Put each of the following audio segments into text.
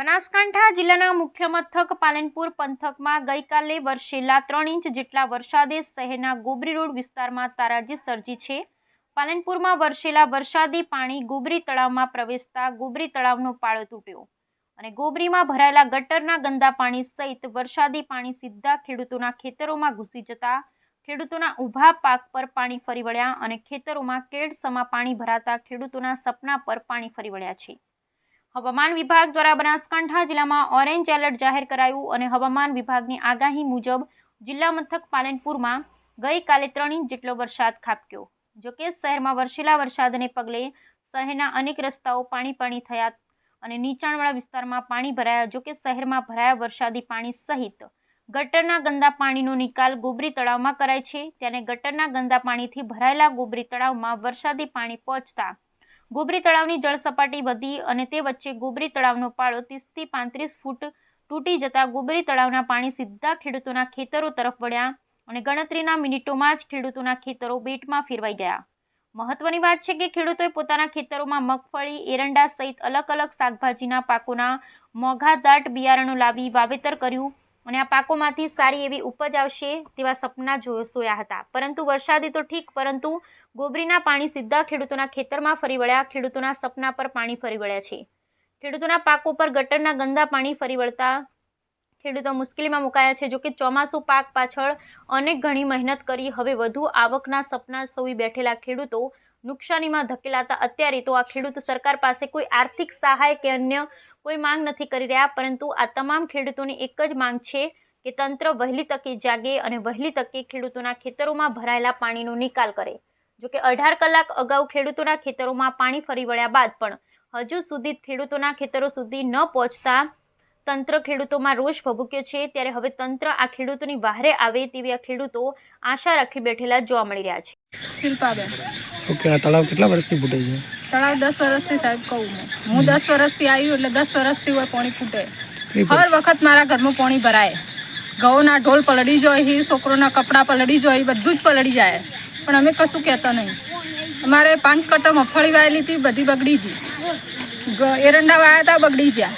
બનાસકાંઠા જિલ્લાના મુખ્ય મથક પાલનપુર પંથકમાં ગઈકાલે વરસેલા ત્રણ ઇંચ જેટલા વરસાદે શહેરના ગોબરી રોડ વિસ્તારમાં તારાજી સર્જી છે. પાલનપુરમાં વરસેલા વરસાદી પાણી ગોબરી તળાવમાં પ્રવેશતા ગોબરી તળાવનો પાળો તૂટ્યો અને ગોબરીમાં ભરાયેલા ગટરના ગંદા પાણી સહિત વરસાદી પાણી સીધા ખેડૂતોના ખેતરોમાં ઘૂસી જતા ખેડૂતોના ઊભા પાક પર પાણી ફરી વળ્યા અને ખેતરોમાં કેડસમાં પાણી ભરાતા ખેડૂતોના સપના પર પાણી ફરી વળ્યા છે. હવામાન વિભાગ દ્વારા બનાસકાંઠા જિલ્લામાં ઓરેન્જ એલર્ટ જાહેર કરાયું અને હવામાન વિભાગની આગાહી મુજબ જિલ્લા મથક પાલનપુરમાં ગઈકાલે ત્રણ ઇંચ જેટલો વરસાદ ખાબક્યો. જોકે શહેરમાં વરસેલા વરસાદને પગલે શહેરના અનેક રસ્તાઓ પાણી પાણી થયા અને નીચાણવાળા વિસ્તારમાં પાણી ભરાયા. જોકે શહેરમાં ભરાયા વરસાદી પાણી સહિત ગટરના ગંદા પાણીનો નિકાલ ગોબરી તળાવમાં કરાય છે. ત્યારે ગટરના ગંદા પાણીથી ભરાયેલા ગોબરી તળાવમાં વરસાદી પાણી પહોંચતા ગોબરી તળાવની જળ સપાટી વધી અને તે વચ્ચે ગોબરી તળાવનો પાળો ત્રીસથી પાંત્રીસ ફૂટ તૂટી જતા ગોબરી તળાવના પાણી સીધા ખેડૂતોના ખેતરો તરફ વળ્યા અને ગણતરીના મિનિટોમાં જ ખેડૂતોના ખેતરો બેટમાં ફેરવાઈ ગયા. મહત્વની વાત છે કે ખેડૂતોએ પોતાના ખેતરોમાં મગફળી, એરંડા સહિત અલગ અલગ શાકભાજીના પાકોના મોઘાદાટ બિયારણો લાવી વાવેતર કર્યું. અને આ પાકોમાંથી સારી એવી ઉપજ આવશે તેવા સપના જોયા હતા. પરંતુ વરસાદે તો ઠીક, પરંતુ ગોબરીના પાણી સીધા ખેડૂતોના ખેતરમાં ફરી વળ્યા. ખેડૂતોના સપના પર પાણી ફરી વળ્યા છે. ખેડૂતોના પાકો પર ગટરના ગંદા પાણી ફરી વળતા ખેડૂતો મુશ્કેલીમાં મુકાયા છે. જોકે ચોમાસું પાક પાછળ અનેક ઘણી મહેનત કરી, હવે વધુ આવકના સપના સોવી બેઠેલા ખેડૂતો નુકસાનીમાં ધકેલાતા. અત્યારે તો આ ખેડૂત સરકાર પાસે કોઈ આર્થિક સહાય કે અન્ય કોઈ માંગ નથી કરી રહ્યા, પરંતુ આ તમામ ખેડૂતોની એક જ માંગ છે કે તંત્ર વહેલી તકે જાગે અને વહેલી તકે ખેડૂતોના ખેતરોમાં ભરાયેલા પાણીનો નિકાલ કરે. જોકે અઢાર કલાક અગાઉ ખેડૂતોના ખેતરોમાં પાણી ફરી વળ્યા બાદ પણ હજુ સુધી ખેડૂતોના ખેતરો સુધી ન પહોંચતા તંત્ર ખેડૂતોમાં રોષ ભભૂક્યો છે, ત્યારે હવે તંત્ર આ ખેડૂતોની વહારે આવે તેવી આ ખેડૂતો આશા રાખી બેઠેલા જોવા મળી રહ્યા છે. શિલ્પાબેન. ઓકે આ તળાવ કેટલા વર્ષથી ફૂટે છે? તળાવ દસ વર્ષથી સાહેબ કહું હું હું દસ વર્ષથી આવી એટલે દસ વર્ષથી હોય પાણી ફૂટે. હર વખત મારા ઘરમાં પાણી ભરાય. ઘઉંના ઢોલ પલળી જાય હી છોકરોના કપડાં પલળી જાય બધું જ પલળી જાય. પણ અમે કશું કહેતા નહીં. અમારે પાંચ કટ્ટા મગફળી વાયેલી હતી બધી બગડી ગઈ એરંડા વાયા હતા બગડી ગયા.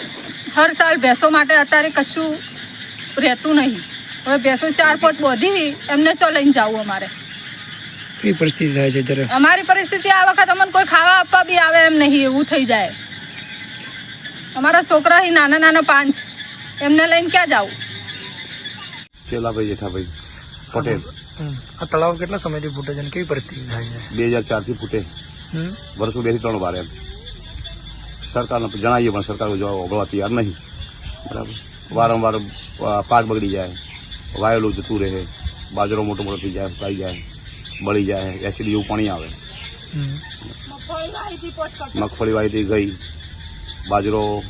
હર સાલ ભેંસો માટે અત્યારે કશું રહેતું નહીં. હવે ભેંસો ચાર પાંચ બોધી એમને ચો લઈને જવું અમારે. કઈ પરિસ્થિતિ થાય છે જરા અમારી પરિસ્થિતિ આ વખત અમને કોઈ ખાવા આપવા બી આવે એમ નહીં એવું થઈ જાય. અમારા છોકરા અહીં નાના નાના પાંચ. એમને લઈને ક્યાં જાવ ચેલાભાઈ જેઠાભાઈ પટેલ. હમ. આ તળાવ કેટલા સમયથી ફૂટે છે અને કેવી પરિસ્થિતિ થાય છે? બે હજાર ચારથી ફૂટે. હમ? વર્ષો બેથી ત્રણ વાર એમ. સરકારને જણાવીએ પણ સરકાર જવાબ અભળવા તૈયાર નહીં. બરાબર. વારંવાર પાક બગડી જાય. વાયેલું જતું રહે. બાજરો મોટો મોટો થઈ જાય ખાઈ જાય. બળી જાય એસિડ જેવું પાણી આવે. મગફળી વાવી ગઈ. બાજરો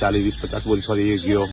ચાલીસ, વીસ, પચાસ બોરી ફરી ગયો.